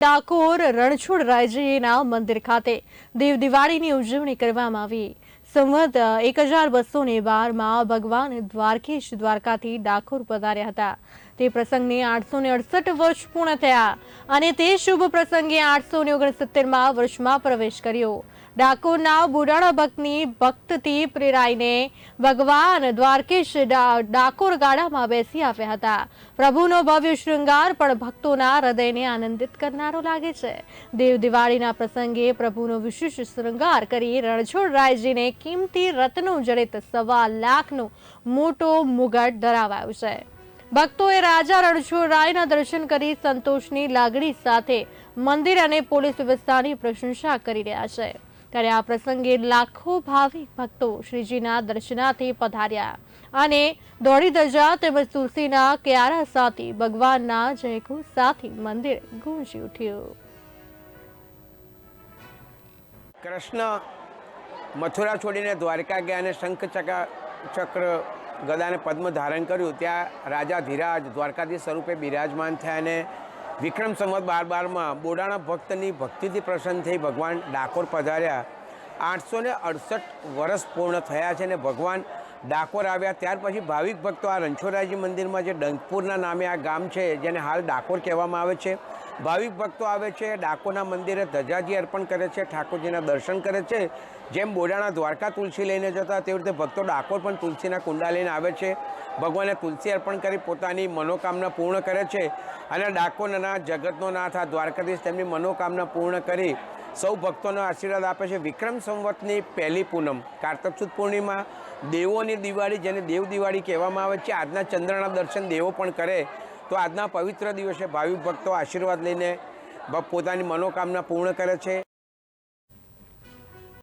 ડાકોર રણછોડ રાયજીના મંદિર ખાતે દેવ દિવાળીની ઉજવણી કરવામાં આવી. સંવત એક હજાર બસો ને બારમાં ભગવાન દ્વારકેશ દ્વારકાથી ડાકોર પધાર્યા હતા. તે પ્રસંગને આઠસો ને અડસઠ વર્ષ પૂર્ણ થયા અને તે શુભ પ્રસંગે આઠસો ને ઓગણસિત્તેરમાં વર્ષમાં પ્રવેશ કર્યો. ડાકોરના બુરાણા ભક્તની ભક્તથી પ્રેરાઈને ભગવાન દ્વારકેશ ડાકોર ગાડામાં બેસી આવ્યા હતા. પ્રભુનો ભવ્ય શૃંગાર પણ ભક્તોના હૃદયને આનંદિત કરનારો લાગે છે. દેવ દિવાળીના પ્રસંગે પ્રભુનો વિશેષ શૃંગાર કરી રણછોડ રાયજીને કિંમતી રત્નો જડિત સવા લાખનો મોટો મુગટ ધરાવાયો છે. ભક્તોએ રાજા રણછોડ રાયના દર્શન કરી સંતોષની લાગણી સાથે મંદિર અને પોલીસ વ્યવસ્થાની પ્રશંસા કરી રહ્યા છે. ત્યારે આ પ્રસંગે લાખો ભાવિક ભક્તો શ્રીજીના દર્શનાથી પધાર્યા અને દોડી ધજા તેમજ તુલસીના ક્યારા સાથે ભગવાનના જયઘોષ સાથે મંદિર ગુંજી ઉઠ્યું. કૃષ્ણ મથુરા છોડીને દ્વારકા ગયા અને શંખ ચકા ચક્ર ગદાને પદ્મ ધારણ કર્યું. ત્યાં રાજા ધીરાજ દ્વારકાધીશ સ્વરૂપે બિરાજમાન થયા અને વિક્રમ સંવત બાર બારમાં બોડાણા ભક્તની ભક્તિથી પ્રસન્ન થઈ ભગવાન ડાકોર પધાર્યા. આઠસો ને અડસઠ વર્ષ પૂર્ણ થયા છે અને ભગવાન ડાકોર આવ્યા ત્યાર પછી ભાવિક ભક્તો આ રણછોડરાયજી મંદિરમાં જે ડંકપુરના નામે આ ગામ છે, જેને હાલ ડાકોર કહેવામાં આવે છે. ભાવિક ભક્તો આવે છે ડાકોના મંદિરે ધજાજી અર્પણ કરે છે, ઠાકોરજીના દર્શન કરે છે. જેમ બોડાણા દ્વારકા તુલસી લઈને જતા તેવી રીતે ભક્તો ડાકોર પણ તુલસીના કુંડા લઈને આવે છે. ભગવાને તુલસી અર્પણ કરી પોતાની મનોકામના પૂર્ણ કરે છે અને ડાકોરના જગતનો નાથ આ દ્વારકાધીશ તેમની મનોકામના પૂર્ણ કરી સૌ ભક્તોનો આશીર્વાદ આપે છે. વિક્રમ સંવતની પહેલી પૂનમ, કાર્તક સુદ પૂર્ણિમા, દેવોની દિવાળી જેને દેવ દિવાળી કહેવામાં આવે છે. આજના ચંદ્રના દર્શન દેવો પણ કરે તો આજના પવિત્ર દિવસે ભાવિક ભક્તો આશીર્વાદ લઈને પોતાની મનોકામના પૂર્ણ કરે છે.